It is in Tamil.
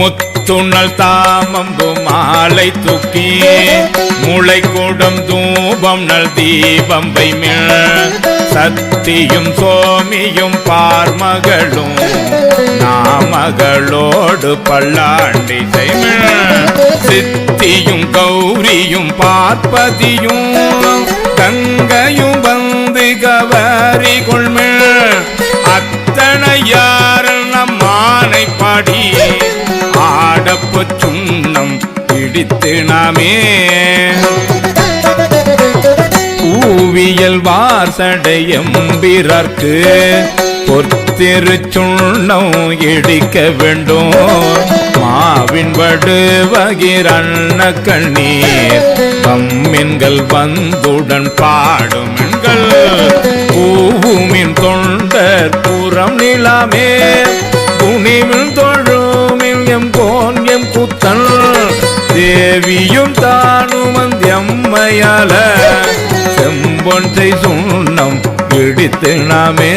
முத்துணல் தாமம்பு மாலை தூக்கி முளை கூடம் தூபம் நல் தீபம் வைமிழ். சத்தியும் சோமியும் பார்மகளும் நாமகளோடு பல்லாண்டி செய்மிழ். சித்தியும் கௌரியும் பார்ப்பதியும் கங்கையும் வந்து கவரி கொள்மிழ். அத்தனையாரல் நம் மானை பாடி ஆடப்பு சுண்ணம் பிடித்து நாமே. பூவியல் வாசடையம் பிறர்க்கு பொத்திருச்சுண்ணம் இடிக்க வேண்டும். மாவின் வடு வகிரண்ண கண்ணீர் பம்மின்கள் வந்துடன் பாடும் எண்கள். பூவுமின் தொண்டர் புறம் நிலாமே. தேவியும் தானும் அந்தியம்மையால செம்பொன்றை சுண்ணம் பிடித்து நாமே.